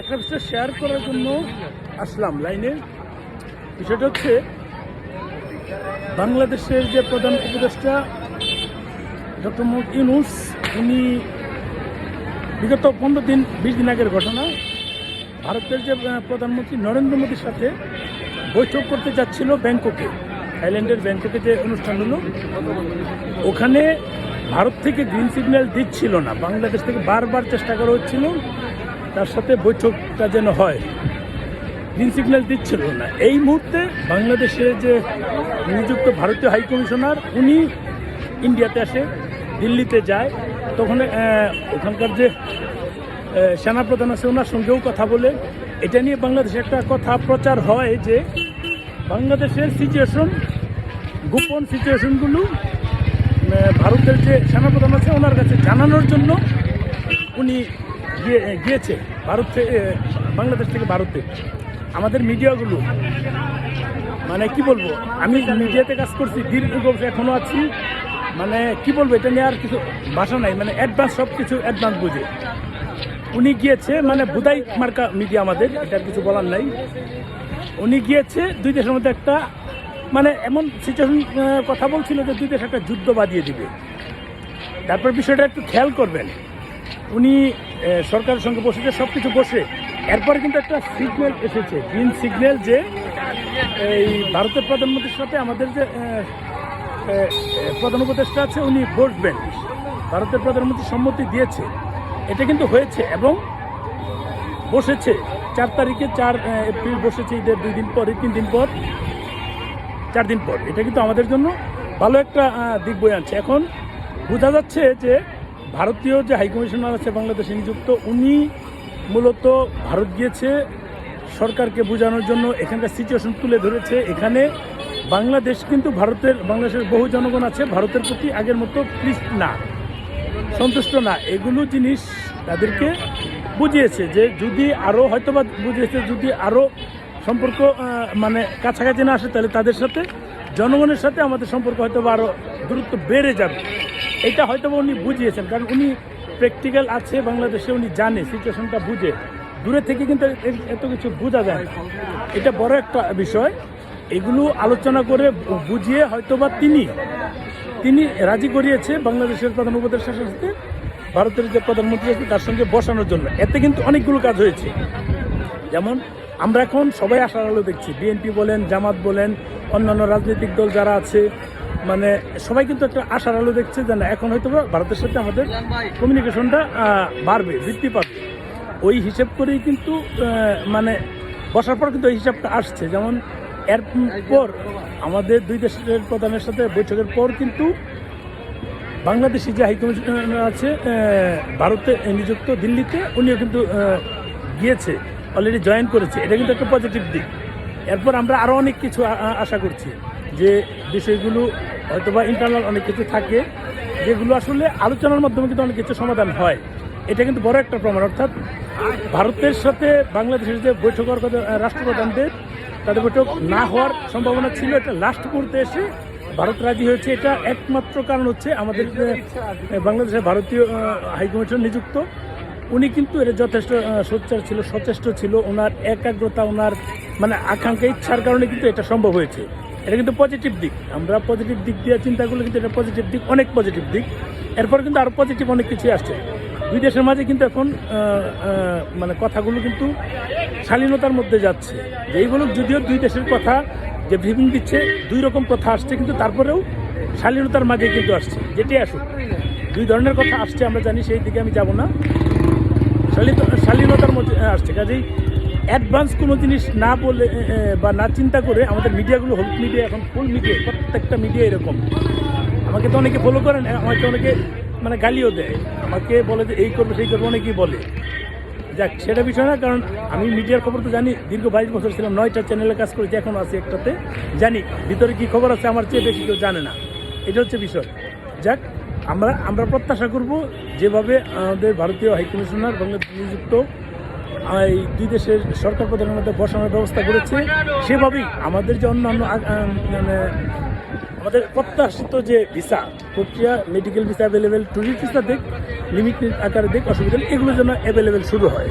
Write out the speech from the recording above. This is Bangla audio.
একটা বিষয় শেয়ার করার জন্য আসলাম লাইনে। বিষয়টা হচ্ছে, বাংলাদেশের যে প্রধান উপদেষ্টা ডক্টর মোহাম্মদ ইউনুস, উনি বিগত পনেরো দিন, বিশ দিন আগের ঘটনা, ভারতের যে প্রধানমন্ত্রী নরেন্দ্র মোদীর সাথে বৈঠক করতে যাচ্ছিল ব্যাংককে, থাইল্যান্ডের ব্যাংককে যে অনুষ্ঠান হলো। ওখানে ভারত থেকে গ্রিন সিগন্যাল দিচ্ছিল না, বাংলাদেশ থেকে বারবার চেষ্টা করা হচ্ছিল। তার সাথে বৈঠকটা যেন হয় গ্রিন সিগন্যাল দিচ্ছিল না। এই মুহূর্তে বাংলাদেশে যে নিযুক্ত ভারতীয় হাই কমিশনার উনি ইন্ডিয়াতে আসে, দিল্লিতে যায়, তখন ওখানকার যে সেনাপ্রধান আছে, ওনার সঙ্গেও কথা বলে। এটা নিয়ে বাংলাদেশে একটা কথা প্রচার হয় যে, বাংলাদেশের সিচুয়েশন গোপন সিচুয়েশনগুলো ভারতের যে সেনাপ্রধান আছে, ওনার কাছে জানানোর জন্য উনি গিয়েছে ভারত থেকে বাংলাদেশ থেকে ভারতে। আমাদের মিডিয়াগুলো মানে কি বলব, আমি মিডিয়াতে কাজ করছি দীর্ঘ বছর এখনও আছি। মানে কি বলব, এটা নিয়ে আর কিছু ভাষা নাই মানে অ্যাডভান্স সব কিছু অ্যাডভান্স বুঝে। উনি গিয়েছে মানে বুদাই মার্কা মিডিয়া আমাদের, এটার কিছু বলার নাই। উনি গিয়েছে, দুই দেশের মধ্যে একটা মানে এমন সিচুয়েশন কথা বলছিল যে দুই দেশ একটা যুদ্ধ বাঁধিয়ে দিবে। তারপর বিষয়টা একটু খেয়াল করবেন। উনি সরকারের সঙ্গে বসেছে সব কিছু বসে, এরপরে কিন্তু একটা সিগন্যাল এসেছে। গ্রিন সিগন্যাল যে এই ভারতের প্রধানমন্ত্রীর সাথে আমাদের যে প্রধান উপদেষ্টা আছে, উনি বসবেন ভারতের প্রধানমন্ত্রী সম্মতি দিয়েছে। এটা কিন্তু হয়েছে এবং বসেছে। চার তারিখে চার এপ্রিল বসেছে ঈদের দুই দিন পর, তিন দিন পর, চার দিন পর। এটা কিন্তু আমাদের জন্য ভালো একটা দিক বয়ে আনছে। এখন বোঝা যাচ্ছে যে ভারতীয় যে হাইকমিশনার আছে বাংলাদেশে নিযুক্ত, উনি মূলত ভারত গিয়েছে সরকারকে বোঝানোর জন্য, এখানকার সিচুয়েশন তুলে ধরেছে। এখানে বাংলাদেশ কিন্তু ভারতের, বাংলাদেশের বহু জনগণ আছে, ভারতের প্রতি আগের মতো প্লিজ না, সন্তুষ্ট না। এগুলো জিনিস তাদেরকে বুঝিয়েছে যে যদি আরও হয়তোবা বুঝিয়েছে, যদি আরও সম্পর্ক মানে কাছাকাছি না আসে, তাহলে তাদের সাথে, জনগণের সাথে আমাদের সম্পর্ক হয়তো আরও দূরত্ব বেড়ে যাবে। এটা হয়তো উনি বুঝিয়েছেন, কারণ উনি প্র্যাকটিক্যাল আছে বাংলাদেশে, উনি জানে সিচুয়েশনটা বুঝে। দূরে থেকে কিন্তু এত কিছু বোঝা যায় এটা বড় একটা বিষয়। এগুলো আলোচনা করে বুঝিয়ে হয়তোবা তিনি তিনি রাজি করিয়েছে বাংলাদেশের প্রধান উপদেষ্টার সাথে ভারতের যে প্রধানমন্ত্রী আছে তার সঙ্গে বসানোর জন্য। এতে কিন্তু অনেকগুলো কাজ হয়েছে। যেমন, আমরা এখন সবাই আশার আলো দেখছি। বিএনপি বলেন, জামাত বলেন, অন্যান্য রাজনৈতিক দল যারা আছে মানে সবাই কিন্তু একটা আশার আলো দেখছে যে না, এখন হয়তো ভারতের সাথে আমাদের কমিউনিকেশনটা বাড়বে, বৃদ্ধি পাবে। ওই হিসেব করেই কিন্তু মানে বসার পর কিন্তু ওই হিসাবটা আসছে। যেমন এরপর আমাদের দুই দেশের প্রধানের সাথে বৈঠকের পর কিন্তু বাংলাদেশি যে হাইকমিশনার আছে ভারতে নিযুক্ত দিল্লিতে, উনিও কিন্তু গিয়েছে অলরেডি জয়েন করেছে। এটা কিন্তু একটা পজিটিভ দিক। এরপর আমরা আরও অনেক কিছু আশা করছি। যে বিষয়গুলো হয়তোবা ইন্টারনাল অনেক কিছু থাকে, যেগুলো আসলে আলোচনার মাধ্যমে কিন্তু অনেক কিছু সমাধান হয়। এটা কিন্তু বড় একটা প্রমাণ, অর্থাৎ ভারতের সাথে বাংলাদেশের যে বৈঠক রাষ্ট্রপ্রধানদের, তাদের বৈঠক না হওয়ার সম্ভাবনা ছিল। এটা লাস্ট মুহূর্তে এসে ভারত রাজি হয়েছে। এটা একমাত্র কারণ হচ্ছে আমাদের বাংলাদেশের ভারতীয় হাইকমিশন নিযুক্ত। উনি কিন্তু এটা যথেষ্ট সোচ্চার ছিল, সচেষ্ট ছিল। ওনার একাগ্রতা, ওনার মানে আকাঙ্ক্ষা, ইচ্ছার কারণে কিন্তু এটা সম্ভব হয়েছে। এটা কিন্তু পজিটিভ দিক। আমরা পজিটিভ দিক দিয়ে চিন্তা করলে কিন্তু এটা পজিটিভ দিক, অনেক পজিটিভ দিক। এরপর কিন্তু আরও পজিটিভ অনেক কিছুই আসছে। দুই দেশের মাঝে কিন্তু এখন মানে কথাগুলো কিন্তু শালীনতার মধ্যে যাচ্ছে। যে এইগুলো যদিও দুই দেশের কথা যে ব্রিফিং দিচ্ছে, দুই রকম কথা আসছে, কিন্তু তারপরেও শালীনতার মাঝে কিন্তু আসছে। যেটি আসুক, দুই ধরনের কথা আসছে, আমরা জানি সেই দিকে আমি যাব না। শালীনতা শালীনতার মধ্যে আসছে। কাজেই অ্যাডভান্স কোনো জিনিস না বলে বা না চিন্তা করে আমাদের মিডিয়াগুলো হলুদ মিডিয়া, এখন ফুল মিডিয়া, প্রত্যেকটা মিডিয়া এরকম। আমাকে তো অনেকে ফলো করেন আমাকে অনেকে মানে গালিও দেয়। আমাকে বলে যে এই করবে, সেই করবে, অনেকেই বলে। যাক, সেটা বিষয় না, কারণ আমি মিডিয়ার খবর তো জানি, দীর্ঘ বাইশ বছর ছিলাম, নয়টা চ্যানেলে কাজ করেছি, এখন আছি একটাতে। জানি ভিতরে কি খবর আছে, আমার চেয়ে বেশি কেউ জানে না। এটা হচ্ছে বিষয়। যাক, আমরা আমরা প্রত্যাশা করব, যেভাবে আমাদের ভারতীয় হাইকমিশনার বাংলাদেশ নিযুক্ত এই দুই দেশের সরকার প্রধানের মধ্যে বসানোর ব্যবস্থা করেছে। সেভাবেই আমাদের যে অন্যান্য মানে আমাদের প্রত্যাশিত যে ভিসা প্রক্রিয়া medical visa available tourist visa দেখ লিমিটেড আকারে দেখ, অসুবিধা নেই, এগুলো যেন অ্যাভেলেবেল শুরু হয়।